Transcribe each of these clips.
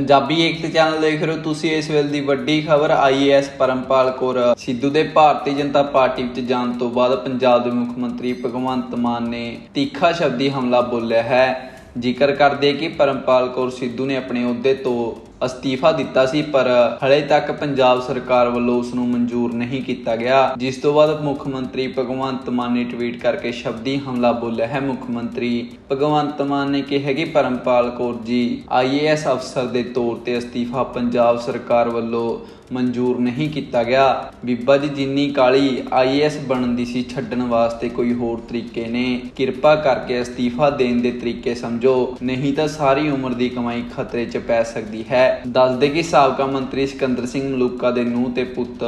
ਪੰਜਾਬੀ ਏਕਤਾ channel ਦੇਖ ਰਹੇ ਹੋ ਤੁਸੀਂ ਇਸ ਵੇਲੇ ਦੀ ਵੱਡੀ ਖਬਰ ਆਈਏਐਸ ਪਰਮਪਾਲ ਕੌਰ ਸਿੱਧੂ ਦੇ ਭਾਰਤੀ ਜਨਤਾ ਪਾਰਟੀ ਵਿੱਚ ਜਾਣ ਤੋਂ ਬਾਅਦ ਪੰਜਾਬ ਦੇ ਮੁੱਖ ਮੰਤਰੀ ਭਗਵੰਤ ਮਾਨ ਨੇ ਤੀਖਾ ਸ਼ਬਦੀ ਹਮਲਾ ਬੋਲਿਆ ਹੈ। ਜ਼ਿਕਰ ਕਰਦੇ ਕਿ ਪਰਮਪਾਲ ਕੌਰ ਸਿੱਧੂ ਨੇ ਆਪਣੇ ਅਹੁਦੇ ਤੋਂ ਅਸਤੀਫਾ ਦਿੱਤਾ ਸੀ, ਪਰ ਹਲੇ ਤੱਕ ਪੰਜਾਬ ਸਰਕਾਰ ਵੱਲੋਂ ਉਸ ਨੂੰ ਮਨਜ਼ੂਰ ਨਹੀਂ ਕੀਤਾ ਗਿਆ। ਜਿਸ ਤੋਂ ਬਾਅਦ ਮੁੱਖ ਮੰਤਰੀ ਭਗਵੰਤ ਮਾਨ ਨੇ ਟਵੀਟ ਕਰਕੇ ਸ਼ਬਦੀ ਹਮਲਾ ਬੋਲਿਆ ਹੈ। ਮੁੱਖ ਮੰਤਰੀ ਭਗਵੰਤ ਮਾਨ ਨੇ ਕਿਹਾ ਕਿ ਪਰਮਪਾਲ ਕੌਰ ਜੀ ਆਈਏਐਸ ਅਫਸਰ ਦੇ ਤੌਰ ਤੇ ਅਸਤੀਫਾ ਪੰਜਾਬ ਸਰਕਾਰ ਵੱਲੋਂ ਮਨਜ਼ੂਰ ਨਹੀਂ ਕੀਤਾ ਗਿਆ। ਬੀਬਾ ਜੀ, ਜਿੰਨੀ ਕਾਲੀ ਆਈਏਐਸ ਬਣਨ ਦੀ ਸੀ ਛੱਡਣ ਵਾਸਤੇ ਕੋਈ ਹੋਰ ਤਰੀਕੇ ਨੇ, ਕਿਰਪਾ ਕਰਕੇ ਅਸਤੀਫਾ ਦੇਣ ਦੇ ਤਰੀਕੇ ਸਮਝੋ। ਨਹੀਂ ਤਾਂ ਸਾਰੀ ਉਮਰ ਦੀ ਕਮਾਈ ਖਤਰੇ 'ਚ ਪੈ ਸਕਦੀ ਹੈ। ਦੱਸਦੇ ਕਿ ਸਾਬਕਾ ਮੰਤਰੀ ਸਿਕੰਦਰ ਸਿੰਘ ਮਲੂਕਾ ਦੇ ਨੂੰਹ ਤੇ ਪੁੱਤ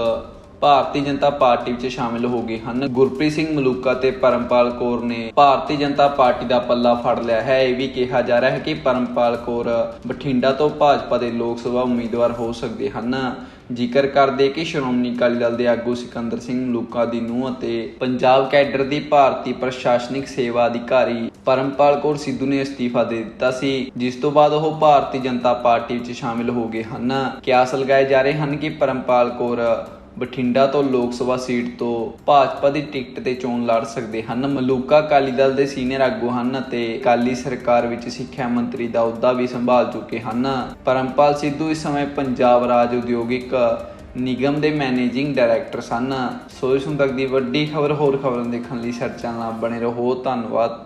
ਭਾਰਤੀ ਜਨਤਾ ਪਾਰਟੀ ਵਿੱਚ ਸ਼ਾਮਿਲ ਹੋ ਗਏ ਹਨ। ਗੁਰਪ੍ਰੀਤ ਸਿੰਘ ਮਲੂਕਾ ਤੇ ਪਰਮਪਾਲ ਕੌਰ ਨੇ ਭਾਰਤੀ ਜਨਤਾ ਪਾਰਟੀ ਦਾ ਪੱਲਾ ਫੜ ਲਿਆ ਹੈ। ਇਹ ਵੀ ਕਿਹਾ ਜਾ ਰਿਹਾ ਹੈ ਕਿ ਪਰਮਪਾਲ ਕੌਰ ਬਠਿੰਡਾ ਤੋਂ ਭਾਜਪਾ ਦੇ ਲੋਕ ਸਭਾ ਉਮੀਦਵਾਰ ਹੋ ਸਕਦੇ ਹਨ। ਜ਼ਿਕਰ ਕਰਦੇ ਕਿ ਸ਼੍ਰੋਮਣੀ ਅਕਾਲੀ ਦਲ ਦੇ ਆਗੂ ਸਿਕੰਦਰ ਸਿੰਘ ਮਲੂਕਾ ਦੀ ਨੂੰਹ ਅਤੇ ਪੰਜਾਬ ਕੈਡਰ ਦੀ ਭਾਰਤੀ ਪ੍ਰਸ਼ਾਸਨਿਕ ਸੇਵਾ ਅਧਿਕਾਰੀ ਪਰਮਪਾਲ ਕੌਰ ਸਿੱਧੂ ਨੇ ਅਸਤੀਫਾ ਦੇ ਦਿੱਤਾ ਸੀ, ਜਿਸ ਤੋਂ ਬਾਅਦ ਉਹ ਭਾਰਤੀ ਜਨਤਾ ਪਾਰਟੀ ਵਿੱਚ ਸ਼ਾਮਿਲ ਹੋ ਗਏ ਹਨ। ਕਿਆਸ ਲਗਾਏ ਜਾ ਰਹੇ ਹਨ ਕਿ ਪਰਮਪਾਲ ਕੌਰ ਬਠਿੰਡਾ ਤੋਂ ਲੋਕ ਸਭਾ ਸੀਟ ਤੋਂ ਭਾਜਪਾ ਦੀ ਟਿਕਟ ਤੇ ਚੋਣ ਲੜ ਸਕਦੇ ਹਨ। ਮਲੂਕਾ ਅਕਾਲੀ ਦਲ ਦੇ ਸੀਨੀਅਰ ਆਗੂ ਹਨ ਅਤੇ ਅਕਾਲੀ ਸਰਕਾਰ ਵਿੱਚ ਸਿੱਖਿਆ ਮੰਤਰੀ ਦਾ ਅਹੁਦਾ ਵੀ ਸੰਭਾਲ ਚੁੱਕੇ ਹਨ। ਪਰਮਪਾਲ ਸਿੱਧੂ ਇਸ ਸਮੇਂ ਪੰਜਾਬ ਰਾਜ ਉਦਯੋਗਿਕ ਨਿਗਮ ਦੇ ਮੈਨੇਜਿੰਗ ਡਾਇਰੈਕਟਰ ਸਨ। ਸੋਚ ਇਸ ਹੁਣ ਤੱਕ ਦੀ ਵੱਡੀ ਖਬਰ ਹੋਰ ਖਬਰਾਂ ਦੇਖਣ ਲਈ ਸਰਚ ਨਾਲ ਬਣੇ ਰਹੋ। ਧੰਨਵਾਦ।